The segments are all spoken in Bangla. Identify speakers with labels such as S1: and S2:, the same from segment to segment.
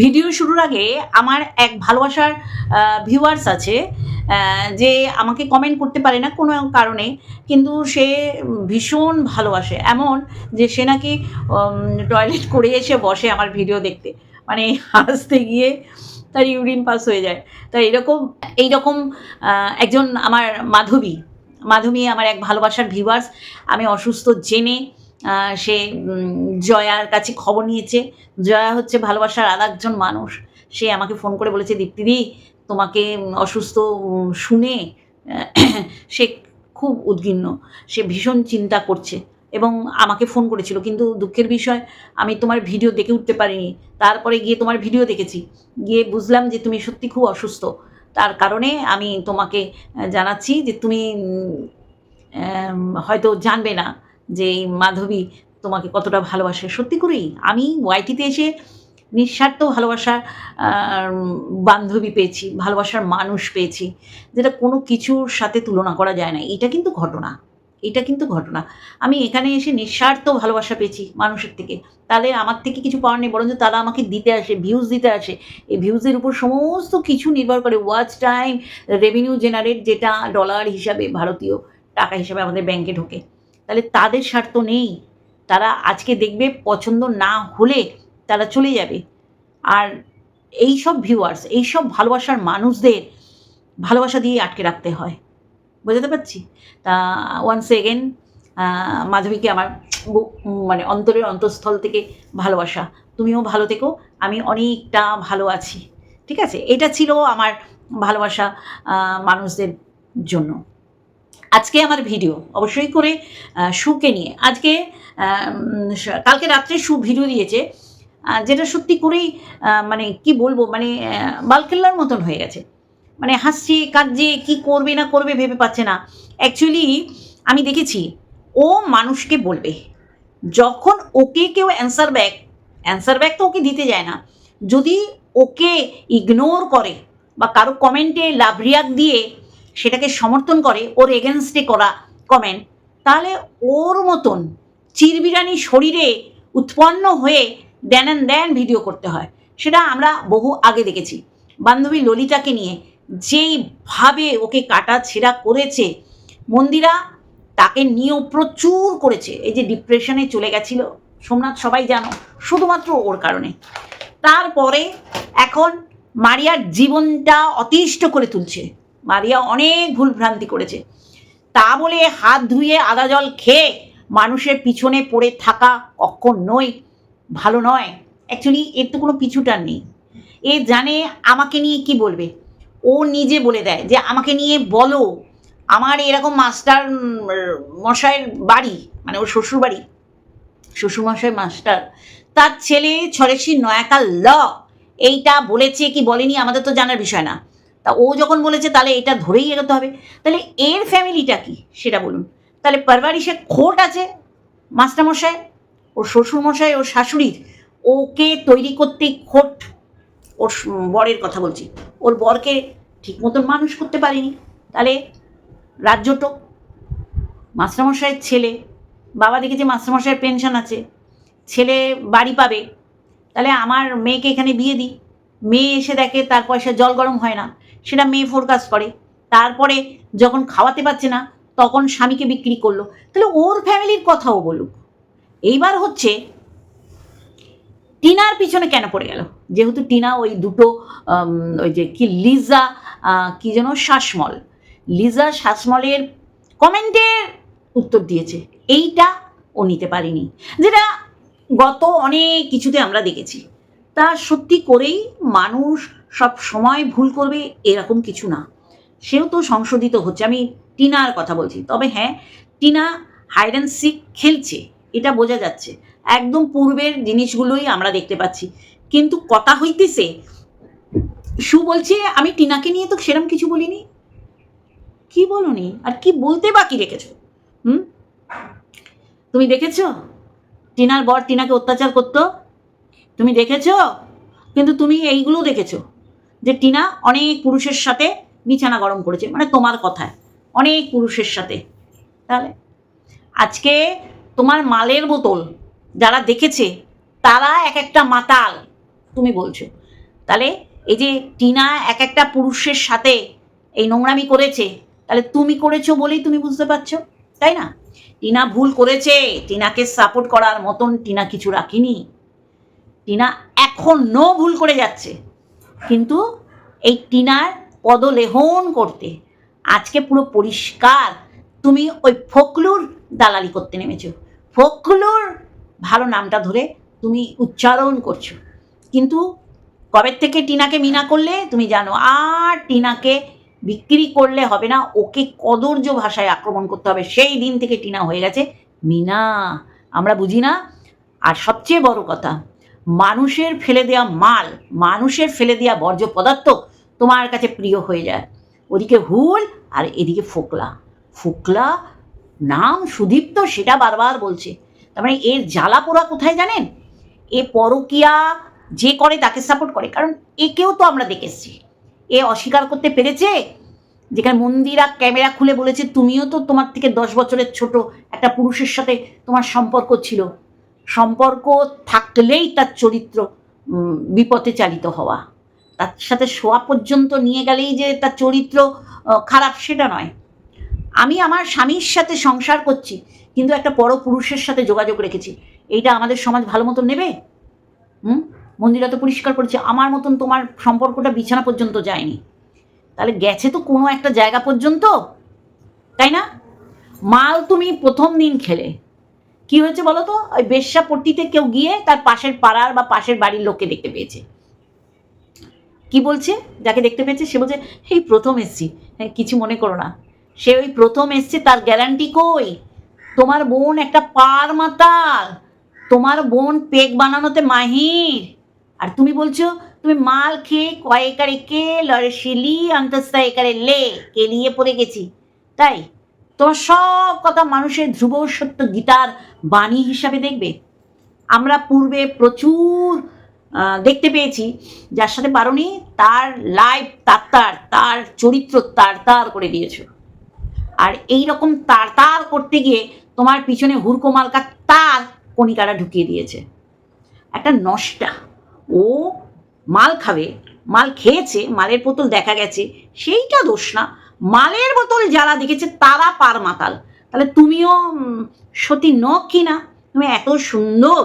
S1: ভিডিও শুরুর আগে আমার এক ভালোবাসার ভিউয়ার্স আছে যে আমাকে কমেন্ট করতে পারে না কোনো কারণে, কিন্তু সে ভীষণ ভালোবাসে। এমন যে সে নাকি টয়লেট করে এসে বসে আমার ভিডিও দেখতে। মানে হাসতে গিয়ে তার ইউরিন পাস হয়ে যায়। তা এরকম, এইরকম একজন আমার মাধবী। মাধবী আমার এক ভালোবাসার ভিউয়ার্স আমি অসুস্থ, জেনে সে জয়ার কাছে খবর নিয়েছে। জয়া হচ্ছে ভালোবাসার আর একজন মানুষ। সে আমাকে ফোন করে বলেছে, দীপ্তিদি, তোমাকে অসুস্থ শুনে, সে খুব উদ্গিন্ন সে ভীষণ চিন্তা করছে এবং আমাকে ফোন করেছিল। কিন্তু দুঃখের বিষয়, আমি তোমার ভিডিও দেখে উঠতে পারিনি। তারপরে গিয়ে তোমার ভিডিও দেখেছি। গিয়ে বুঝলাম যে তুমি সত্যি খুব অসুস্থ। তার কারণে আমি তোমাকে জানাচ্ছি যে তুমি হয়তো জানবে না। যে এই মাধবী, তোমাকে কতটা ভালোবাসে? সত্যি করেই, আমি ওয়াইটিতে এসে নিঃস্বার্থ ভালোবাসার বান্ধবী পেয়েছি, ভালোবাসার মানুষ পেয়েছি, যেটা কোনো কিছুর সাথে তুলনা করা যায় না। এটা কিন্তু ঘটনা, এটা কিন্তু ঘটনা। আমি এখানে এসে নিঃস্বার্থ ভালোবাসা পেয়েছি মানুষের থেকে। তাহলে আমার থেকে কিছু পাওয়ার নেই, বরঞ্চ তারা আমাকে দিতে আসে ভিউজ দিতে আসে। এই ভিউজের উপর সমস্ত কিছু নির্ভর করে ওয়াচ টাইম রেভিনিউ জেনারেট যেটা ডলার হিসাবে ভারতীয় টাকা হিসাবে আমাদের ব্যাংকে ঢোকে। তাহলে তাদের স্বার্থ নেই। তারা আজকে দেখবে পছন্দ না হলে তারা চলে যাবে। আর এই সব ভিউয়ার্স এই সব ভালোবাসার মানুষদের ভালোবাসা দিয়ে আটকে রাখতে হয়। বোঝাতে পারছি? তা ওয়ান্স এগেন মাধবীকে আমার মানে অন্তরের অন্তঃস্থল থেকে ভালোবাসা। তুমিও ভালো থেকো, আমি অনেকটা ভালো আছি। ঠিক আছে? এটা ছিল আমার ভালোবাসা মানুষদের জন্য। আজকে আমার ভিডিও। অবশ্যই করে শুকে নিয়ে। আজকে কালকে রাত্রে শু ভিডিও দিয়েছে যেটা সত্যি করেই মানে কি বলব মানে বালকেল্লার মতন হয়ে গেছে। মানে হাসছে, কাঁদছে, কি করবে না করবে ভেবে পাচ্ছে না। অ্যাকচুয়ালি আমি দেখেছি, ও মানুষকে বলবে। যখন ওকে কেউ অ্যান্সার ব্যাক অ্যান্সার ব্যাক তো ওকে দিতে যায় না। যদি ওকে ইগনোর করে বা কারও কমেন্টে লাভ রিয়াক্ট দিয়ে সেটাকে সমর্থন করে ওর এগেনস্টে করা কমেন্ট তাহলে ওর মতন চিরবিরানি শরীরে উৎপন্ন হয়ে দেন অ্যান্ড দেন ভিডিও করতে হয়। সেটা আমরা বহু আগে দেখেছি। বান্ধবী ললিতাকে নিয়ে যেইভাবে ওকে কাটা ছেঁড়া করেছে, মন্দিরা তাকে নিয়েও প্রচুর করেছে। এই যে ডিপ্রেশনে চলে গেছিল, সোমনাথ সবাই জানো, শুধুমাত্র ওর কারণে। তারপরে এখন মারিয়ার জীবনটা অতিষ্ঠ করে তুলছে। মারিয়া অনেক ভুলভ্রান্তি করেছে। তা বলে হাত ধুয়ে আদা জল খেয়ে মানুষের পিছনে পড়ে থাকা কখনোই ভালো নয়। অ্যাকচুয়ালি এর তো কোনো পিছুটার নেই। এ জানে আমাকে নিয়ে কি বলবে? ও নিজে বলে দেয় যে, আমাকে নিয়ে বলো, আমার এরকম মাস্টার মশাইয়ের বাড়ি মানে ওর শ্বশুর বাড়ি শ্বশুরমশাই মাস্টার, তার ছেলে ছরেশি নয়াকাল ল। এইটা বলেছে কি বলেনি আমাদের তো জানার বিষয় না। তা ও যখন বলেছে, তাহলে এটা ধরেই এগোতে হবে। তাহলে এর ফ্যামিলিটা কি? সেটা বলুন। তাহলে পারবারিশে খোট আছে মাস্টারমশাই, ওর শ্বশুরমশাই, ওর শাশুড়ির। ওকে তৈরি করতে খোট। ওর বরের কথা বলছি। ওর বরকে ঠিক মতন মানুষ করতে পারেনি। তাহলে রাজ্যটো, মাস্টারমশাইয়ের ছেলে। বাবা দেখেছে মাস্টারমশাইয়ের পেনশন আছে। ছেলে বাড়ি পাবে। তাহলে আমার মেয়েকে এখানে বিয়ে দিই। মেয়ে এসে দেখে তার পয়সা জল গরম হয় না। সেটা মেয়ে ফোরকাস্ট করে। তারপরে যখন খাওয়াতে পারছে না, তখন স্বামীকে বিক্রি করল। তাহলে ওর ফ্যামিলির কথাও বলুক। এইবার হচ্ছে টিনার পিছনে কেন পড়ে গেল? যেহেতু টিনা ওই দুটো ওই যে কি, লিজা কি যেন, শ্বাসমল। লিজা শ্বাসমলের কমেন্টের উত্তর দিয়েছে, এইটা ও নিতে পারেনি। যেটা গত অনেক কিছুতে আমরা দেখেছি। তা সত্যি করেই মানুষ সব সময় ভুল করবে এরকম কিছু না। সেও তো সংশোধিত হচ্ছে। আমি টিনার কথা বলছি। তবে হ্যাঁ টিনা হাইড সিক খেলছে, এটা বোঝা যাচ্ছে। একদম পূর্বের জিনিসগুলোই আমরা দেখতে পাচ্ছি। কিন্তু কথা হইতেছে, সু বলছে, আমি টিনাকে নিয়ে তো সেরম কিছু বলিনি। কি বলনি? আর কি বলতে বাকি রেখেছো? হুম? তুমি দেখেছ? টিনার বর টিনাকে অত্যাচার করতো। তুমি দেখেছ? কিন্তু তুমি এইগুলো দেখেছ। যে টিনা অনেক পুরুষের সাথে বিছানা গরম করেছে মানে তোমার কথায়। অনেক পুরুষের সাথে। তাহলে আজকে তোমার মালের বোতল যারা দেখেছে, তারা এক একটা মাতাল, তুমি বলছো। তাহলে এই যে টিনা এক একটা পুরুষের সাথে এই নোংরামি করেছে, তাহলে তুমি করেছ বলেই তুমি বুঝতে পারছ, তাই না? টিনা ভুল করেছে, টিনাকে সাপোর্ট করার মতন টিনা কিছু রাখিনি। টিনা এখনও ভুল করে যাচ্ছে। কিন্তু এই টিনার পদলেহন করতে আজকে পুরো পরিষ্কার। তুমি ওই ফকলুর দালালি করতে নেমেছো। ফকলুর ভালো নামটা ধরে তুমি উচ্চারণ করছ। কিন্তু কবে থেকে টিনাকে মিনা করলে তুমি জানো, আর টিনাকে বিক্রি করলে হবে না, ওকে কদর্য ভাষায় আক্রমণ করতে হবে। সেই দিন থেকে টিনা হয়ে গেছে মিনা। আমরা বুঝি না। আর সবচেয়ে বড় কথা মানুষের ফেলে দেওয়া মাল, মানুষের ফেলে দেওয়া বর্জ্য পদার্থ তোমার কাছে প্রিয় হয়ে যায়। ওদিকে হুল আর এদিকে ফোকলা। ফোকলা নাম সুদীপ্ত, সেটা বারবার বলছে। তার মানে এর জ্বালা পোড়া কোথায় জানেন? এ পরকিয়া যে করে তাকে সাপোর্ট করে। কারণ একেও তো আমরা দেখে এসছি এ অস্বীকার করতে পেরেছে? যেখানে মন্দিরা ক্যামেরা খুলে বলেছে, তুমিও তো তোমার থেকে দশ বছরের ছোট একটা পুরুষের সাথে তোমার সম্পর্ক ছিল। সম্পর্ক থাকলেই তার চরিত্র বিপথে চালিত হওয়া। তার সাথে শোয়া পর্যন্ত নিয়ে গেলেই যে তার চরিত্র খারাপ সেটা নয়। আমি আমার স্বামীর সাথে সংসার করছি, কিন্তু একটা বড় পুরুষের সাথে যোগাযোগ রেখেছি। এইটা আমাদের সমাজ ভালো মতন নেবে? হুম? মন্দিরা তো পরিষ্কার করেছে, আমার মতন তোমার সম্পর্কটা বিছানা পর্যন্ত যায়নি। তাহলে গেছে তো কোনো একটা জায়গা পর্যন্ত, তাই না? মাল তুমি প্রথম দিন খেলে। কি হয়েছে বলো তো ওই বেশ্যাপট্টিতে কেউ গিয়ে তার পাশের পাড়ার বা পাশের বাড়ির লোককে দেখতে পেয়েছে। কি বলছে? যাকে দেখতে পেয়েছে, সে বলছে এই প্রথম এসছি। হ্যাঁ কিছু মনে করো না। সে ওই প্রথম এসছে, তার গ্যারান্টি কই? তোমার বোন একটা পার মাতাল। তোমার বোন পেক বানানোতে মাহির। আর তুমি বলছো, তুমি মাল খেয়ে কয়েকারে কে? লড়ে শিলি, অন্তস্তা একারে লে। কেলিয়ে পড়ে গেছি? তাই? তোমার সব কথা মানুষের ধ্রুব সত্য গীতার বাণী হিসাবে দেখবে। আমরা পূর্বে প্রচুর দেখতে পেয়েছি, যার সাথে পারোনি তার লাইফ তার তার তার চরিত্র তার তার করে দিয়েছ আর এই রকম তার তার করতে গিয়ে তোমার পিছনে হুড়কো মালকা তার কণিকারা ঢুকিয়ে দিয়েছে। একটা নষ্টা। ও মাল খাবে, মাল খেয়েছে, মালের বোতল দেখা গেছে, সেইটা দোষ না। মালের বোতল যারা দেখেছে তারা পার মাতাল। তাহলে তুমিও সতী নখ কি না তুমি এত সুন্দর।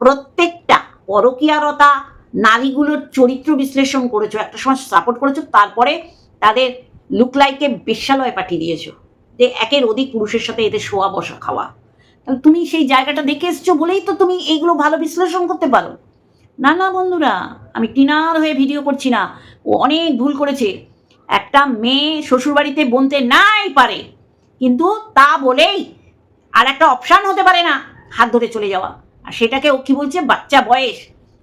S1: প্রত্যেকটা পরকীয়ারতা, নারীগুলোর চরিত্র বিশ্লেষণ করেছ, একটা সময় সাপোর্ট করেছ, তারপরে তাদের লুকলাইকে বেশ্যালয়ে পাঠিয়ে দিয়েছ। যে একের অধিক পুরুষের সাথে এদের শোয়া বসা খাওয়া। তাহলে তুমি সেই জায়গাটা দেখে এসছো বলেই তো তুমি এইগুলো ভালো বিশ্লেষণ করতে পারো। না না, বন্ধুরা, আমি টিনার হয়ে ভিডিও করছি না। ও অনেক ভুল করেছে। একটা মেয়ে শ্বশুরবাড়িতে বনতে নাই পারে। কিন্তু তা বলেই আর একটা অপশান হতে পারে না হাত ধরে চলে যাওয়া। আর সেটাকে ও কি বলছে? বাচ্চা বয়স।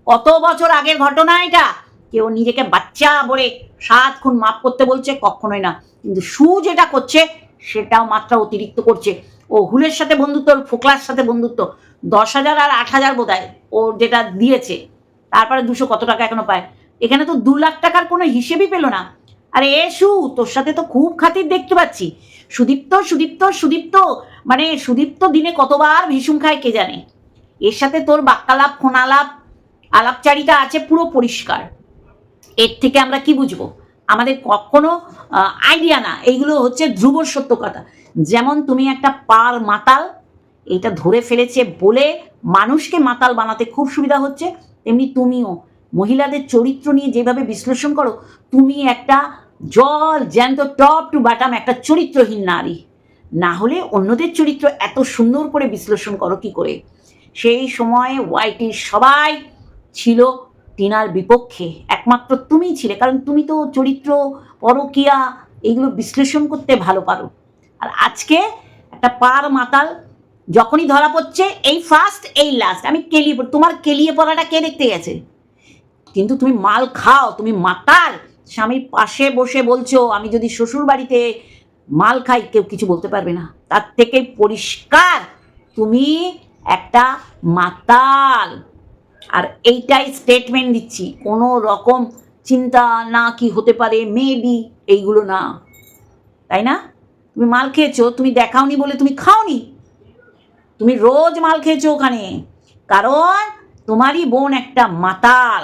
S1: কত বছর আগের ঘটনা এটা? কেউ নিজেকে বাচ্চা বলে সাত খুন মাপ করতে বলছে, কখনোই না। কিন্তু সু যেটা করছে, সেটাও মাত্রা অতিরিক্ত করছে। ও হুলের সাথে বন্ধুত্ব ফোকলার সাথে বন্ধুত্ব। দশ হাজার আর আট হাজার বোধ ও যেটা দিয়েছে। তারপরে দুশো কত টাকা এখনও পায়। এখানে তো দু লাখ টাকার কোনো হিসেবই পেল না। আরে এ সু তোর সাথে তো খুব খাতির দেখতে পাচ্ছি। সুদীপ্ত সুদীপ্ত সুদীপ্ত। মানে সুদীপ্ত দিনে কতবার ভীষণ খায় কে জানে। এর সাথে তোর বাক্যালাপ ফোনালাপ আলাপচারিতা আছে পুরো পরিষ্কার। এর থেকে আমরা কি বুঝব? আমাদের কখনো আইডিয়া না। এইগুলো হচ্ছে ধ্রুব সত্য কথা যেমন তুমি একটা পার মাতাল, এটা ধরে ফেলেছে বলে মানুষকে মাতাল বানাতে খুব সুবিধা হচ্ছে, তেমনি তুমিও। মহিলাদের চরিত্র নিয়ে যেভাবে বিশ্লেষণ করো, তুমি একটা জল জ্যান্ত টপ টু বাটাম একটা চরিত্রহীন নারী। না হলে অন্যদের চরিত্র এত সুন্দর করে বিশ্লেষণ করো কি করে? সেই সময় ওয়াইটির সবাই ছিল টিনার বিপক্ষে, একমাত্র তুমিই ছিলে, কারণ তুমি তো চরিত্র, পরকিয়া এইগুলো বিশ্লেষণ করতে ভালো পারো। আর আজকে একটা পার মাতাল যখনই ধরা পড়ছে, এই ফার্স্ট এই লাস্ট আমি কেলিয়ে তোমার কেলিয়ে পড়াটা কে দেখতে গেছে? কিন্তু তুমি মাল খাও, তুমি মাতাল। স্বামীর পাশে বসে বলছো, আমি যদি শ্বশুর বাড়িতে মাল খাই, কেউ কিছু বলতে পারবে না। তার থেকে পরিষ্কার, তুমি একটা মাতাল। আর এইটাই স্টেটমেন্ট দিচ্ছি, কোনো রকম চিন্তা না কি হতে পারে মেবি এইগুলো না। তাই না? তুমি মাল খেয়েছো, তুমি দেখাওনি বলে তুমি খাওনি। তুমি রোজ মাল খেয়েছো ওখানে। কারণ তোমারই বোন একটা মাতাল।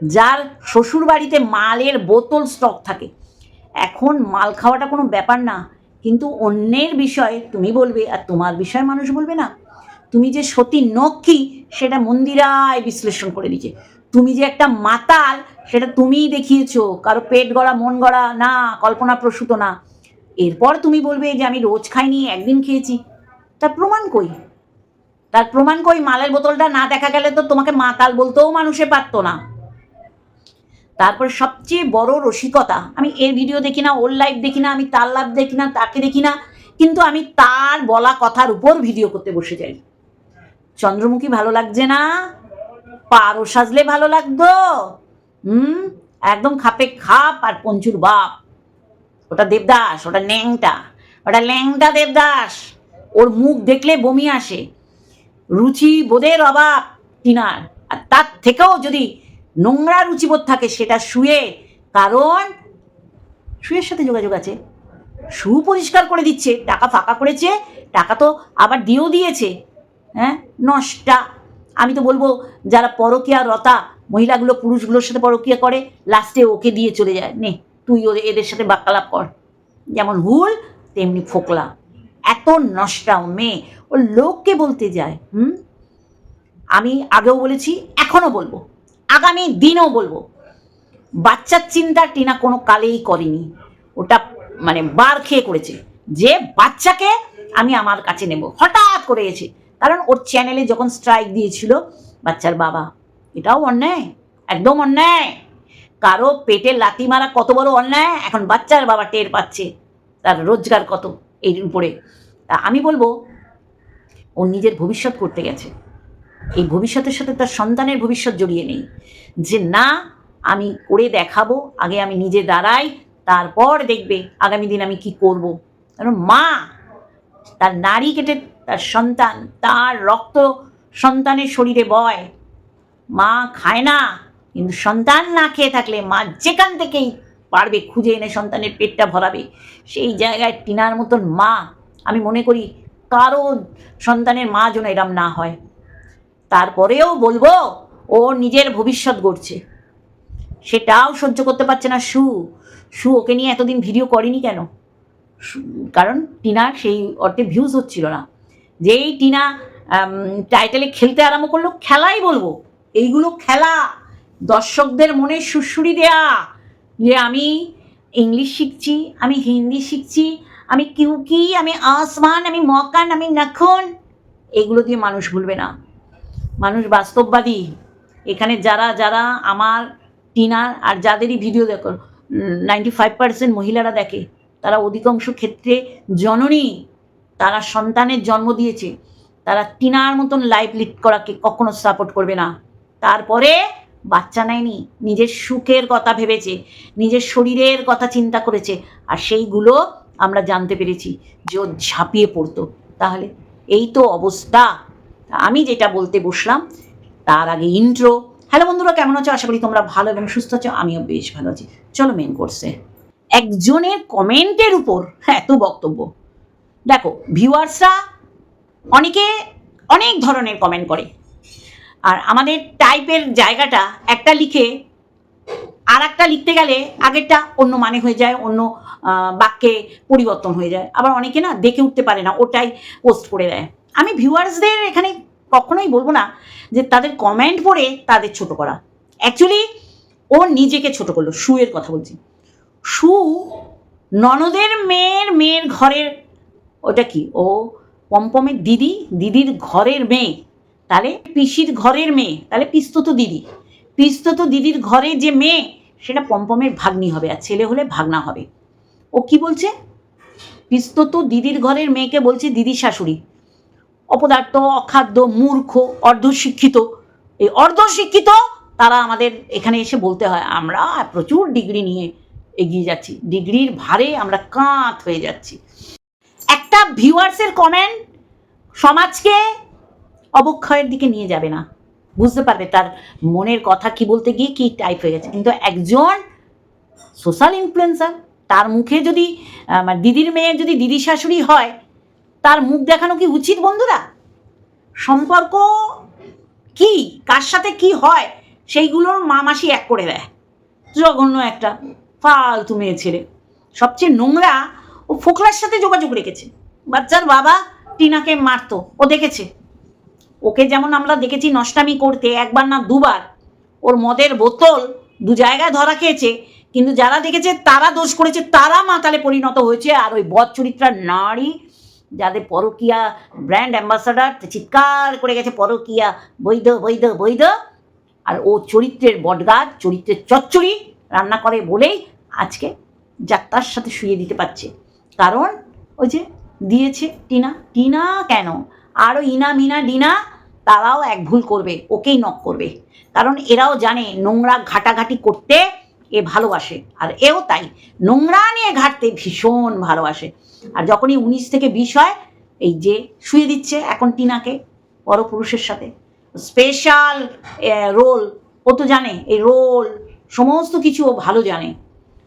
S1: যার শ্বশুর বাড়িতে মালের বোতল স্টক থাকে। এখন মাল খাওয়াটা কোনো ব্যাপার না, কিন্তু অন্যের বিষয়ে তুমি বলবে আর তোমার বিষয়ে মানুষ বলবে না। তুমি যে সতী নক্ষী, সেটা মন্দিরায় বিশ্লেষণ করে দিচ্ছে তুমি যে একটা মাতাল, সেটা তুমিই দেখিয়েছো। কারও পেট গড়া, মন গড়া না, কল্পনা প্রসূত না। এরপর তুমি বলবে যে আমি রোজ খাইনি, একদিন খেয়েছি। তার প্রমাণ কই? তার প্রমাণ কই? মালের বোতলটা না দেখা গেলে তো তোমাকে মাতাল বলতেও মানুষে পারতো না। তারপর সবচেয়ে বড় রসিকতা, আমি এর ভিডিও দেখি না, ওর লাইভ দেখি না, আমি তার লাইভ দেখি না, তাকে দেখি না, কিন্তু আমি তার বলা কথার উপর ভিডিও করতে বসে যাই। চন্দ্রমুখী ভালো লাগছে না? পারো সাজলে ভালো লাগতো? হুম? একদম খাপে খাপ আর পঞ্চুর বাপ। ওটা দেবদাস, ওটা ন্যাংটা, ওটা ল্যাংটা দেবদাস। ওর মুখ দেখলে বমি আসে। রুচি, বোধের অভাব, টিনার। আর তার থেকেও যদি নোংরা রুচিবোধ থাকে, সেটা শুয়ে। কারণ শুয়ের সাথে যোগাযোগ আছে। শু পরিষ্কার করে দিচ্ছে, টাকা ফাঁকা করেছে, টাকা তো আবার দিয়েও দিয়েছে। হ্যাঁ? নষ্টা। আমি তো বলব, যারা পরকীয়া রতা, মহিলাগুলো, পুরুষগুলোর সাথে পরকীয়া করে লাস্টে ওকে দিয়ে চলে যায়। নে, তুই ওদের, এদের সাথে বাক্যালাপ কর। যেমন হুল তেমনি ফোকলা। এত নষ্টা মেয়ে। ও লোককে বলতে যায়, হুম? আমি আগেও বলেছি, এখনও বলব। আগামী দিনও বলব, বাচ্চার চিন্তা টিনা কোনো কালেই করেনি। ওটা মানে বার খেয়ে করেছে। যে বাচ্চাকে আমি আমার কাছে নেব। হঠাৎ করে এসে, কারণ ওর চ্যানেলে যখন স্ট্রাইক দিয়েছিল, বাচ্চার বাবা, এটাও অন্যায়, একদম অন্যায়। কারও পেটে লাথি মারা কত বড় অন্যায়, এখন বাচ্চার বাবা টের পাচ্ছে, তার রোজগার কত এই উপরে। তা আমি বলব, ও নিজের ভবিষ্যৎ করতে গেছে। এই ভবিষ্যতের সাথে তার সন্তানের ভবিষ্যৎ জড়িয়ে নেই। যে না, আমি করে দেখাবো, আগে আমি নিজে দাঁড়াই, তারপর দেখবে আগামী দিন আমি কি করব। কারণ মা, তার নারী কেটে তার সন্তান, তার রক্ত সন্তানের শরীরে বয়। মা খায় না, কিন্তু সন্তান না খেয়ে থাকলে মা যেখান থেকেই পারবে খুঁজে এনে সন্তানের পেটটা ভরাবে। সেই জায়গায় টিনার মতন মা, আমি মনে করি কারও সন্তানের মা যেন এরম না হয়। তারপরেও বলব, ও নিজের ভবিষ্যৎ গড়ছে। সেটাও সহ্য করতে পারছে না সু। সু ওকে নিয়ে এতদিন ভিডিও করেনি কেন? কারণ টিনার সেই অর্থে ভিউজ হচ্ছিল না। যেই টিনা টাইটেলে খেলতে আরম্ভ করল, খেলাই বলব। এইগুলো খেলা, দর্শকদের মনে সুরসুরি দেয়া। যে আমি ইংলিশ শিখছি, আমি হিন্দি শিখছি, আমি কিউকি, আমি আসমান, আমি মকান, আমি নাখন, এগুলো দিয়ে মানুষ ভুলবে না। মানুষ বাস্তববাদী। এখানে যারা যারা আমার টিনার আর যাদেরই ভিডিও দেখো নাইনটি ফাইভ পার্সেন্ট মহিলারা দেখে, তারা অধিকাংশ ক্ষেত্রে জননী, তারা সন্তানের জন্ম দিয়েছে, তারা টিনার মতন লাইফ লিড করাকে কখনো সাপোর্ট করবে না। তারপরে বাচ্চা নেয়নি, নিজের সুখের কথা ভেবেছে, নিজের শরীরের কথা চিন্তা করেছে, আর সেইগুলো আমরা জানতে পেরেছি যে ঝাঁপিয়ে পড়তো। তাহলে এই তো অবস্থা। আমি যেটা বলতে বসলাম, তার আগে ইন্ট্রো হ্যালো বন্ধুরা, কেমন আছো? আশা করি তোমরা ভালো এবং সুস্থ আছো, আমিও বেশ ভালো আছি। চলো মেন কোর্সে একজনের কমেন্টের উপর এত বক্তব্য। দেখো ভিউয়ার্সরা অনেকে অনেক ধরনের কমেন্ট করে। আর আমাদের টাইপের জায়গাটা একটা লিখে আর একটা লিখতে গেলে আগেরটা অন্য মানে হয়ে যায়, অন্য বাক্যে পরিবর্তন হয়ে যায়। আবার অনেকে না দেখে উঠতে পারে না, ওটাই পোস্ট করে দেয়। আমি ভিউয়ার্সদের এখানে কখনোই বলব না যে তাদের কমেন্ট পড়ে তাদের ছোট করা। অ্যাকচুয়ালি ও নিজেকে ছোট করল, শুয়ের কথা বলছি। সু ননদের মেয়ের মেয়ের ঘরের, ওটা কি? ও পম্পমের দিদি, দিদির ঘরের মেয়ে। তাহলে পিসির ঘরের মেয়ে, তাহলে পিস্তত দিদি। পিস্তত দিদির ঘরে যে মেয়ে, সেটা পম্পমের ভাগ্নি হবে আর ছেলে হলে ভাগনা হবে। ও কি বলছে? পিস্তত দিদির ঘরের মেয়েকে বলছে দিদি শাশুড়ি। অপদার্থ, অখাদ্য, মূর্খ, অর্ধশিক্ষিত। এই অর্ধশিক্ষিত তারা আমাদের এখানে এসে বলতে হয়, আমরা প্রচুর ডিগ্রি নিয়ে এগিয়ে যাচ্ছি। ডিগ্রির ভারে আমরা কাঁত হয়ে যাচ্ছি। একটা ভিউয়ার্সের কমেন্ট সমাজকে অবক্ষয়ের দিকে নিয়ে যাবে না। বুঝতে পারবে তার মনের কথা কি বলতে গিয়ে কি টাইপ হয়ে গেছে। কিন্তু একজন সোশ্যাল ইনফ্লুয়েন্সার তার মুখে যদি মানে দিদির মেয়ে যদি দিদি শাশুড়ি হয় তার মুখ দেখানো কি উচিত বন্ধুরা? সম্পর্ক কি? কার সাথে কি হয়? সেইগুলোর মা মাসি এক করে দেয়। জঘন্য একটা, ফালতু মেয়ে ছেলে। সবচেয়ে নোংরা, ও ফোকলার সাথে যোগাযোগ রেখেছে। বাচ্চার বাবা টিনাকে মারতো, ও দেখেছে। ওকে যেমন আমরা দেখেছি নষ্টামি করতে, একবার না দুবার। ওর মদের বোতল দু জায়গায় ধরা খেয়েছে, কিন্তু যারা দেখেছে তারা দোষ করেছে, তারা মাতালে পরিণত হয়েছে। আর ওই বদ চরিত্রার নারী যাদের পরকিয়া ব্র্যান্ড অ্যাম্বাসাডার চিৎকার করে গেছে, পরকিয়া, বৈধ বৈধ বৈধ। আর ও চরিত্রের বটগাছ, চরিত্রের চচ্চড়ি রান্না করে বলেই আজকে যাত্রার সাথে শুয়ে দিতে পারছে। কারণ ওই যে দিয়েছে টিনা। টিনা কেন? আরও ইনা মিনা ডিনা, তারাও এক ভুল করবে, ওকেই নক করবে। কারণ এরাও জানে নোংরা ঘাটাঘাটি করতে এ ভালোবাসে, আর এও তাই। নোংরা নিয়ে ঘাটতে ভীষণ ভালোবাসে। আর যখনই উনিশ থেকে বিশ হয়, এই যে শুয়ে দিচ্ছে এখন টিনাকে, পরপুরুষের সাথে। Special roll. ও তো জানে, এই রোল, সমস্ত কিছু ও ভালো জানে।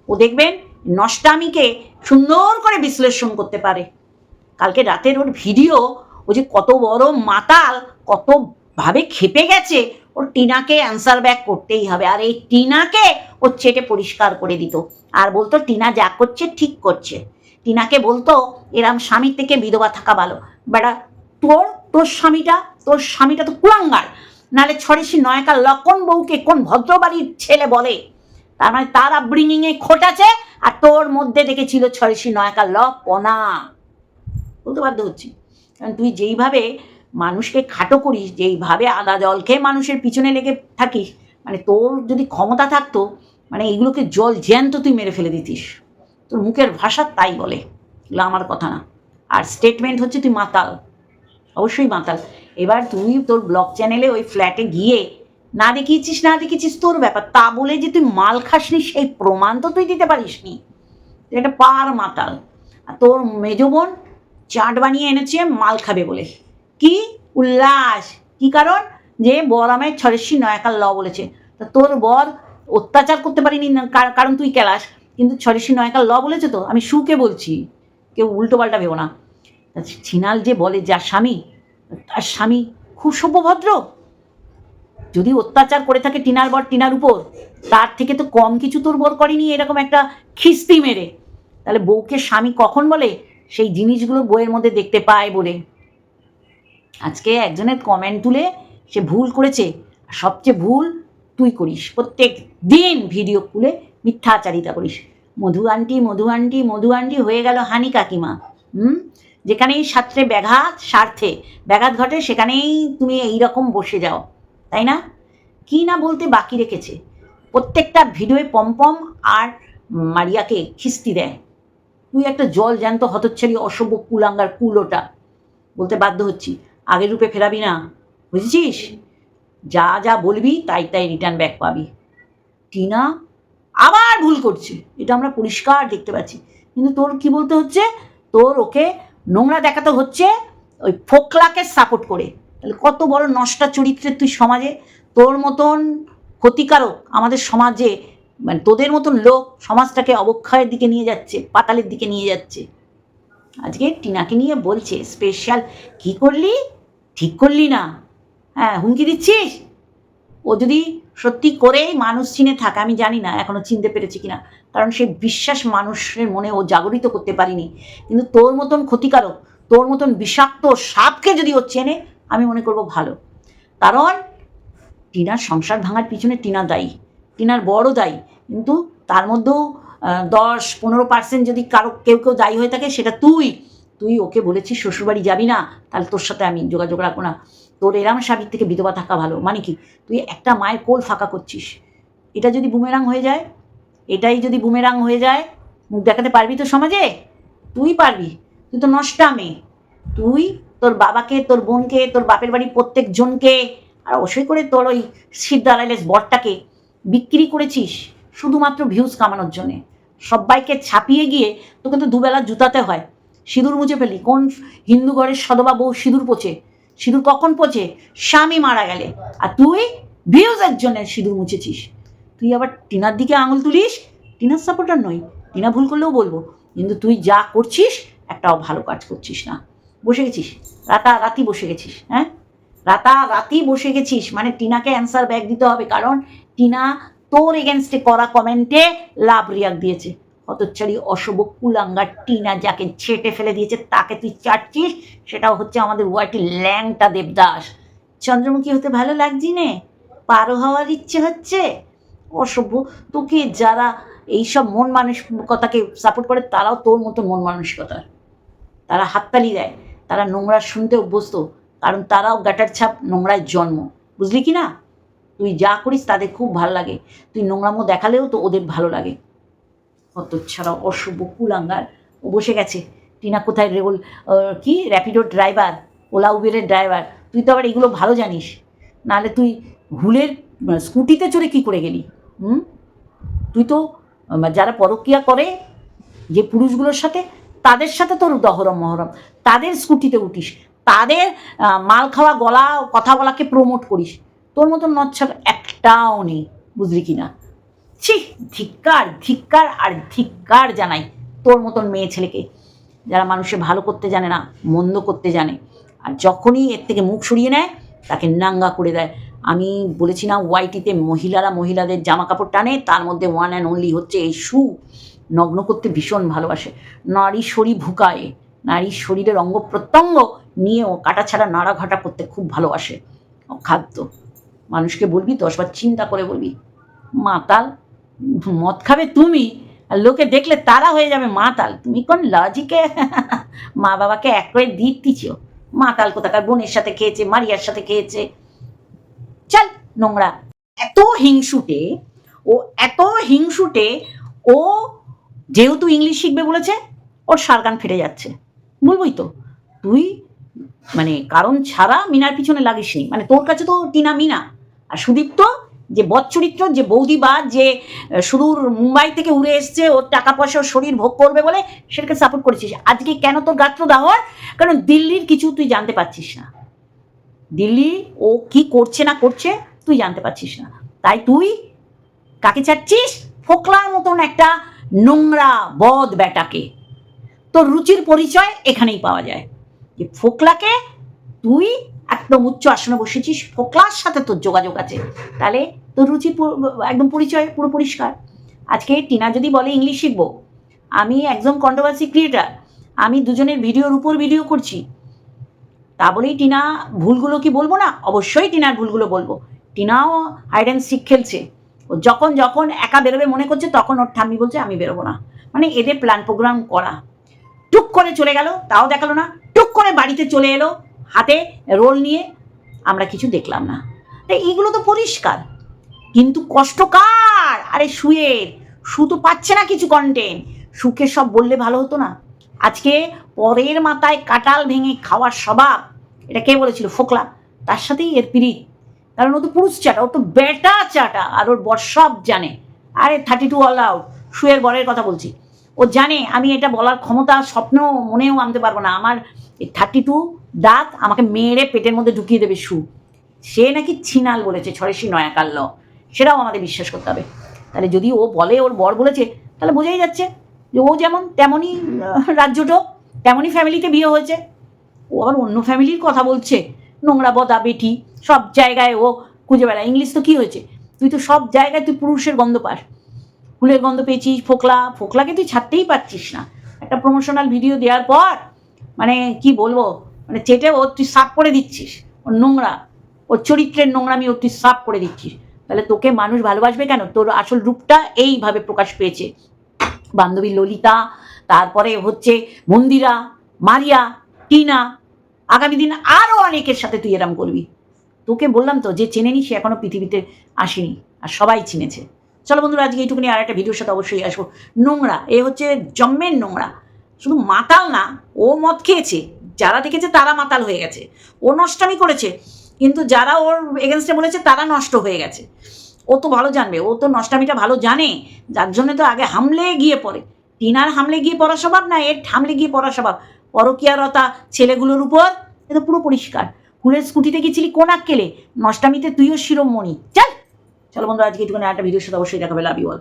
S1: ও দেখবেন, নষ্টামিকে সুন্দর করে বিশ্লেষণ করতে পারে। কালকে রাতের ওর ভিডিও, ও যে কত বড় মাতাল, কতভাবে খেপে গেছে, ওর টিনাকে অ্যান্সার ব্যাক করতেই হবে। আর এই টিনাকে ও চেটে পরিষ্কার করে দিত। আর বলতো, টিনা যা করছে ঠিক করছে। টিনাকে বলতো, এরাম স্বামীর থেকে বিধবা থাকা ভালো। বেটা তোর তোর স্বামীটা তোর স্বামীটা তো কুলাঙ্গার। নাহলে ছড়েছি নয়কার লকন বউকে কোন ভদ্রবাড়ির ছেলে বলে? তার মানে তার আপব্রিঙিংয়ে খোট আছে আর তোর মধ্যে দেখেছিল ছড়েছি নয়কার ল পনা বলতে বাধ্য হচ্ছি। কারণ তুই যেইভাবে মানুষকে খাটো করিস, যেইভাবে আদা জল খেয়ে মানুষের পিছনে লেগে থাকিস মানে তোর যদি ক্ষমতা থাকতো মানে এগুলোকে জল জ্যান্ত তুই মেরে ফেলে দিতিস। তোর মুখের ভাষা তাই বলে, এগুলো আমার কথা না। আর স্টেটমেন্ট হচ্ছে তুই মাতাল, অবশ্যই মাতাল। এবার তুই তোর ব্লগ চ্যানেলে ওই ফ্ল্যাটে গিয়ে না দেখিয়েছিস না দেখিয়েছিস তোর ব্যাপার, তা বলে যে তুই মাল খাসনি, সেই প্রমাণ তো তুই দিতে পারিসনি। তুই একটা পার মাতাল। আর তোর মেজ বোন চাট বানিয়ে এনেছে, মাল খাবে বলে। কি উল্লাস, কি কারণ? যে বর আমায় ছড়েসি নয়াকাল ল বলেছে। তা তোর বর অত্যাচার করতে পারিনি কারণ তুই কেলাস কিন্তু ছড়েসি নয়াকাল ল বলেছে তো, আমি সুকে বলছি। কেউ উল্টো পাল্টা ভেবো না। ছিনাল যে বলে যার স্বামী তার স্বামী খুব সভ্যভদ্র? যদি অত্যাচার করে থাকে টিনার বর, টিনার উপর, তার থেকে তো কম কিছু তোর বর করেনি এরকম একটা খিস্তি মেরে। তাহলে বউকে স্বামী কখন বলে? সেই জিনিসগুলো বইয়ের মধ্যে দেখতে পায় বলে। আজকে একজনের কমেন্ট তুলে সে ভুল করেছে। সবচেয়ে ভুল তুই করিস প্রত্যেক দিন ভিডিও খুলে মিথ্যাচারিতা করিস। Madhu aunty Madhu aunty Madhu aunty, হয়ে গেল হানি কাকিমা। হুম? যেখানেই সাত্রে ব্যাঘাত স্বার্থে, ব্যাঘাত ঘটে, সেখানেই তুমি এইরকম বসে যাও, তাই না? কি না বলতে বাকি রেখেছে? প্রত্যেকটা ভিডিওয়ে পম্পম আর মারিয়াকে খিস্তি দেয়। তুই একটা জল জ্যান্ত হতচ্ছাড়ি অসভ্য কুলাঙ্গার কুলোটা বলতে বাধ্য হচ্ছি। আগের রূপে ফেরাবি না। বুঝেছিস? যা যা বলবি, তাই তাই রিটার্ন ব্যাক পাবি। টিনা আবার ভুল করছে। এটা আমরা পরিষ্কার দেখতে পাচ্ছি। কিন্তু তোর কি বলতে হচ্ছে? তোর ওকে নোংরা দেখাতে হচ্ছে ওই ফোকলাকে সাপোর্ট করে। তাহলে কত বড় নষ্টা চরিত্রের তুই সমাজে? তোর মতন ক্ষতিকারক আমাদের সমাজে মানে তোদের মতন লোক সমাজটাকে অবক্ষয়ের দিকে নিয়ে যাচ্ছে, পাতালের দিকে নিয়ে যাচ্ছে। আজকে টিনাকে নিয়ে বলছে স্পেশাল কি করলি? ঠিক করলি না। হ্যাঁ হুমকি দিচ্ছিস? ও যদি সত্যি করেই মানুষ চিনে থাকে, আমি জানি না, এখনও চিনতে পেরেছি কিনা। কারণ সেই বিশ্বাস মানুষের মনে ও জাগরিত করতে পারিনি। কিন্তু তোর মতন ক্ষতিকারক, তোর মতন বিষাক্ত সাপকে যদি ও চেনে, আমি মনে করব ভালো। কারণ টিনার সংসার ভাঙার পিছনে টিনা দায়ী, টিনার বড় দায়ী। কিন্তু তার মধ্যেও দশ পনেরো পার্সেন্ট যদি কারও, কেউ কেউ দায়ী হয়ে থাকে, সেটা তুই। তুই ওকে বলেছিস, শ্বশুরবাড়ি যাবি না, তাহলে তোর সাথে আমি যোগাযোগ রাখব না। তোর এরাম স্বামীর থেকে বিধবা থাকা ভালো। মানে কি? তুই একটা মায়ের কোল ফাঁকা করছিস। এটা যদি বুমেরাং হয়ে যায়, এটাই যদি বুমেরাং হয়ে যায়, মুখ দেখাতে পারবি তো সমাজে? তুই পারবি। তুই তো নষ্টা মেয়ে। তুই তোর বাবাকে, তোর বোনকে, তোর বাপের বাড়ির প্রত্যেক জনকে আর অবশ্যই করে তোর ওই সিদ্ধারাইলেস বরটাকে বিক্রি করেছিস শুধুমাত্র ভিউজ কামানোর জন্যে। সবাইকে ছাপিয়ে গিয়ে তোকে তো দুবেলা জুতাতে হয়। সিঁদুর মুছে ফেলি কোন হিন্দু ঘরের সদবা বউ সিঁদুর পোছে? সিঁদুর কখন পচে? স্বামী মারা গেলে। আর তুই ভিউজের জন্য সিঁদুর মুছেছিস। তুই আবার টিনার দিকে আঙুল তুলিস? টিনার সাপোর্টার নই টিনা ভুল করলেও বলব। কিন্তু তুই যা করছিস, একটাও ভালো কাজ করছিস না। বসে গেছিস? রাতারাতি বসে গেছিস হ্যাঁ? রাতা রাতারাতি বসে গেছিস। মানে টিনাকে অ্যান্সার ব্যাক দিতে হবে। কারণ টিনা তোর এগেনস্টে করা কমেন্টে লাভ রিয়াক দিয়েছে। হতচ্ছাড়ি অশুভ কুলাঙ্গার টিনা যাকে ছেটে ফেলে দিয়েছে, তাকে তুই চাটছিস? সেটাও হচ্ছে আমাদের ওয়াইটি ল্যাংটা দেবদাস। চন্দ্রমুখী হতে ভালো লাগছি নে? পারো হওয়ার ইচ্ছে হচ্ছে? অসভ্য তোকে যারা এইসব মন মানসিকতাকে সাপোর্ট করে, তারাও তোর মতো মন মানসিকতার তারা হাততালি দেয়, তারা নোংরা শুনতে অভ্যস্ত, কারণ তারাও গাটার ছাপ নোংরায় জন্ম। বুঝলি কি না? তুই যা করিস তাদের খুব ভালো লাগে। তুই নোংরামো দেখালেও তো ওদের ভালো লাগে। অত ছাড়া অশুভ কুলাঙ্গার। ও বসে গেছে। টিনা, কোথায় রেল কি? র্যাপিডো ড্রাইভার ওলা উবেরের ড্রাইভার তুই তো আবার এগুলো ভালো জানিস। নাহলে তুই হুলের স্কুটিতে চড়ে কি করে গেলি? হুম? তুই তো যারা পরক্রিয়া করে, যে পুরুষগুলোর সাথে, তাদের সাথে তোর দহরম মহরম। তাদের স্কুটিতে উঠিস। তাদের মাল খাওয়া, গলা, কথা বলাকে প্রমোট করিস। তোর মতন নচ্ছার একটাও নেই। বুঝলি কি না? ছি, ধিক্কার ধিক্কার আর ধিক্কার জানাই তোর মতন মেয়ে ছেলেকে। যারা মানুষে ভালো করতে জানে না, মন্দ করতে জানে, আর যখনই এর থেকে মুখ সরিয়ে নেয়, তাকে নাঙ্গা করে দেয়। আমি বলেছি না, ওয়াইটিতে মহিলারা মহিলাদের জামা কাপড় টানে, তার মধ্যে ওয়ান অ্যান্ড অনলি হচ্ছে এই শু নগ্ন করতে ভীষণ ভালোবাসে। নারী শরীর ভুকায় নারীর শরীরের অঙ্গ প্রত্যঙ্গ নিয়েও কাটাছাড়া নাড়া ঘাটা করতে খুব ভালোবাসে। খাদ্য মানুষকে বলবি দশবার চিন্তা করে বলবি মাতাল মদ খাবে তুমি, আর লোকে দেখলে তারা হয়ে যাবে মাতাল। তুমি কোন লজিকে মা বাবাকে এক করে দিচ্ছিস মাতাল কোথাকার বোনের সাথে খেয়েছে, মারিয়ার সাথে খেয়েছে। চল নোংরা। এত হিংসুটে, ও এত হিংসুটে, ও যেহেতু ইংলিশ শিখবে বলেছে, ওর সারগান ফেটে যাচ্ছে। বলবই তো, তুই মানে কারণ ছাড়া মিনার পিছনে লাগিসনি মানে তোর কাছে তো টিনা মিনা, আর সুদীপ্ত যে বৎচরিত্র যে বৌদি বা যে সুদূর মুম্বাই থেকে উড়ে এসছে, ওর টাকা পয়সা, ওর শরীর ভোগ করবে বলে সেটাকে সাপোর্ট করেছিস। আজকে কেন তোর গাত্র দাহর? কারণ দিল্লির কিছু তুই জানতে পারছিস না। দিল্লি ও কি করছে না করছে তুই জানতে পারছিস না। তাই তুই কাকে চাচ্ছিস? ফোকলার মতন একটা নোংরা বদ বেটাকে তোর রুচির পরিচয় এখানেই পাওয়া যায়। যে ফোকলাকে তুই একদম উচ্চ আসনে বসেছিস ফোকলার সাথে তোর যোগাযোগ আছে। তাহলে তোর পুরো- একদম পরিচয়, পুরো পরিষ্কার। আজকে টিনা যদি বলে ইংলিশ শিখব, আমি একজন কন্ট্রোভার্সি ক্রিয়েটার আমি দুজনের ভিডিওর উপর ভিডিও করছি, তা বলেই টিনা ভুলগুলো কি বলব না? অবশ্যই টিনার ভুলগুলো বলব। টিনাও হাইড অ্যান্ড সিক খেলছে। ও যখন যখন একা বেরোবে মনে করছে, তখন ওর ঠাম্মি বলছে, আমি বেরোবো না। মানে এদের প্ল্যান প্রোগ্রাম করা। টুক করে চলে গেল, তাও দেখাল না। টুক করে বাড়িতে চলে এলো। হাতে রোল নিয়ে আমরা কিছু দেখলাম না। এইগুলো তো পরিষ্কার। কিন্তু কষ্ট কার? আরে শুয়ের শু তো পাচ্ছে না কিছু কন্টেন্ট সুখে সব বললে ভালো হতো না। আজকে পরের মাথায় কাটাল ভেঙে খাওয়ার স্বভাব। এটা কে বলেছিল? ফোকলা। তার সাথেই এর পিড়িত। কারণ ও তো পুরুষ চাটা ও তো বেটা চাটা আর ওর বর সব জানে। আরে থার্টি টু অল আউট শুয়ের বরের কথা বলছি। ও জানে, আমি এটা বলার ক্ষমতা, স্বপ্ন, মনেও আনতে পারব না। আমার এই থার্টি টু দাঁত আমাকে মেরে পেটের মধ্যে ঢুকিয়ে দেবে শু সে নাকি ছিনাল বলেছে ছড়েসি নয়া কাল্ল সেটাও আমাদের বিশ্বাস করতে হবে। তাহলে যদি ও বলে, ওর বর বলেছে, তাহলে বোঝাই যাচ্ছে যে ও যেমন তেমনই রাজ্যটো, তেমনই ফ্যামিলিতে বিয়ে হয়েছে। ও আবার অন্য ফ্যামিলির কথা বলছে। নোংরা বদা বেটি সব জায়গায় ও খুঁজে বেড়ায়। ইংলিশ তো কী হয়েছে? তুই তো সব জায়গায় তুই পুরুষের গন্ধ পাস। ফুলের গন্ধ পেয়েছিস, ফোকলা। ফোকলাকে তুই ছাড়তেই পারছিস না। একটা প্রমোশনাল ভিডিও দেওয়ার পর মানে কি বলব? মানে চেটে ও তুই সাফ করে দিচ্ছিস। ওর নোংরা, ওর চরিত্রের নোংরামি ও তুই সাফ করে দিচ্ছিস। তাহলে তোকে মানুষ ভালোবাসবে কেন? তোর আসল রূপটা এইভাবে প্রকাশ পেয়েছে। বান্ধবী ললিতা, তারপরে হচ্ছে মন্দিরা, মারিয়া, টিনা, আগামী দিন আরও অনেকের সাথে তুই এরম করবি। তোকে বললাম তো, যে চেনেনি সে এখনও পৃথিবীতে আসেনি, আর সবাই চিনেছে। চলো বন্ধুরা, আজকে এইটুকুনি আর একটা ভিডিওর সাথে অবশ্যই আসব। নোংরা, এ হচ্ছে জন্মের নোংরা। শুধু মাতাল না, ও মদ খেয়েছে। যারা দেখেছে তারা মাতাল হয়ে গেছে। ও নষ্টামি করেছে, কিন্তু যারা ওর এগেনস্টে বলেছে তারা নষ্ট হয়ে গেছে। ও তো ভালো জানবে, ও তো নষ্টামিটা ভালো জানে। যার জন্য তো আগে হামলে গিয়ে পড়ে। টিনার হামলে গিয়ে পড়া স্বভাব না, এর হামলে গিয়ে পড়া স্বভাব। পরকীয়ারতা ছেলেগুলোর উপর এটা পুরো পরিষ্কার। ফুলের স্কুটিতে গেছিলি কোন আক্কেলে? নষ্টামিতে তুইও শিরোমণি। চল! চলো বন্ধু আজকে একটুখানি একটা ভিডিওর সাথে অবশ্যই দেখাবে লাভ ইউ অল